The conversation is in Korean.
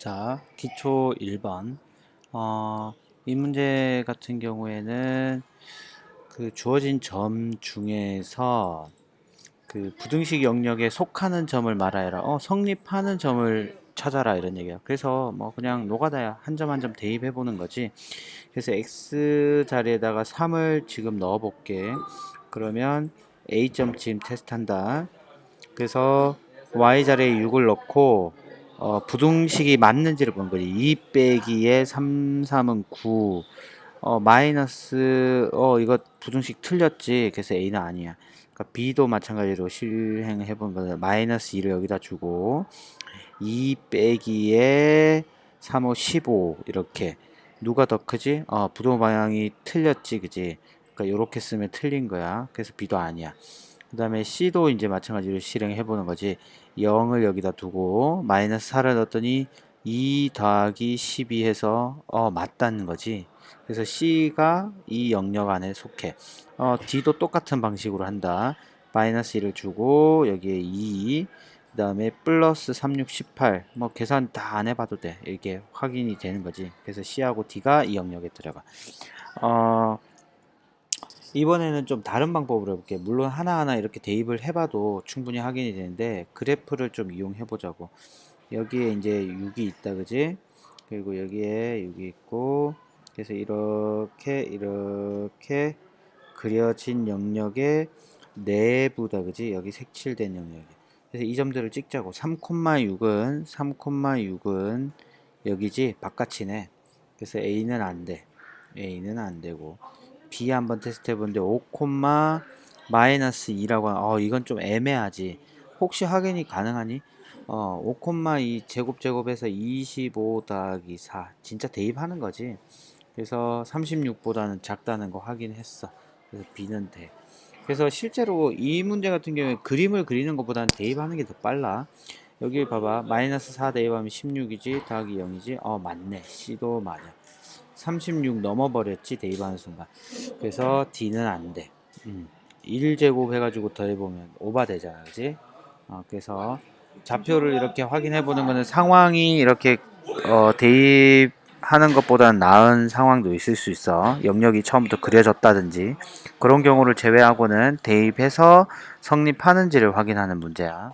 자, 기초 1번. 어, 이 문제 같은 경우에는 그 주어진 점 중에서 그 부등식 영역에 속하는 점을 말하여라. 어, 성립하는 점을 찾아라 이런 얘기야. 그래서 뭐 그냥 노가다야. 한 점 한 점 대입해 보는 거지. 그래서 x 자리에다가 3을 지금 넣어 볼게. 그러면 a점 지금 테스트한다. 그래서 y 자리에 6을 넣고 어, 부등식이 맞는지를 보는 거지. 2 빼기에 3, 3은 9. 어, 마이너스, 어, 이거 부등식 틀렸지. 그래서 A는 아니야. 그러니까 B도 마찬가지로 실행해 본 거는 마이너스 2를 여기다 주고, 2 빼기에 3, 5, 15. 이렇게. 누가 더 크지? 어, 부도 방향이 틀렸지. 그지? 그러니까 요렇게 쓰면 틀린 거야. 그래서 B도 아니야. 그 다음에 C도 이제 마찬가지로 실행해 보는 거지. 0을 여기다 두고 마이너스 4를 넣었더니 2 더하기 12 해서 어 맞다는 거지. 그래서 C가 이 영역 안에 속해. 어 D도 똑같은 방식으로 한다. 마이너스 1을 주고 여기에 2 그 다음에 플러스 3, 6, 18. 뭐 계산 다 안 해봐도 돼. 이게 확인이 되는 거지. 그래서 C하고 D가 이 영역에 들어가. 어 이번에는 좀 다른 방법으로 해볼게. 물론 하나하나 이렇게 대입을 해봐도 충분히 확인이 되는데 그래프를 좀 이용해 보자고. 여기에 이제 6이 있다, 그지? 그리고 여기에 6이 있고, 그래서 이렇게 이렇게 그려진 영역의 내부다, 그지? 여기 색칠된 영역이. 그래서 이 점들을 찍자고. 3,6은 3,6은 여기지 바깥이네. 그래서 A는 안 돼. A는 안 되고. B 한번 테스트 해보는데 5, 마이너스 2라고 하는, 어, 이건 좀 애매하지. 혹시 확인이 가능하니? 어, 5,2 제곱 제곱해서 25 더하기 4. 진짜 대입하는 거지. 그래서 36보다는 작다는 거 확인했어. 그래서 B는 돼. 그래서 실제로 이 문제 같은 경우에 그림을 그리는 것보다는 대입하는 게 더 빨라. 여기 봐봐. 마이너스 4 대입하면 16이지. 더하기 0이지. 어, 맞네. C도 맞아. 36 넘어버렸지 대입하는 순간. 그래서 D는 안돼. 음. 1제곱 해가지고 더해보면 오바 되잖아 그지? 어, 그래서 좌표를 이렇게 확인해 보는 거는 상황이 이렇게 어, 대입하는 것보다는 나은 상황도 있을 수 있어. 영역이 처음부터 그려졌다든지. 그런 경우를 제외하고는 대입해서 성립하는지를 확인하는 문제야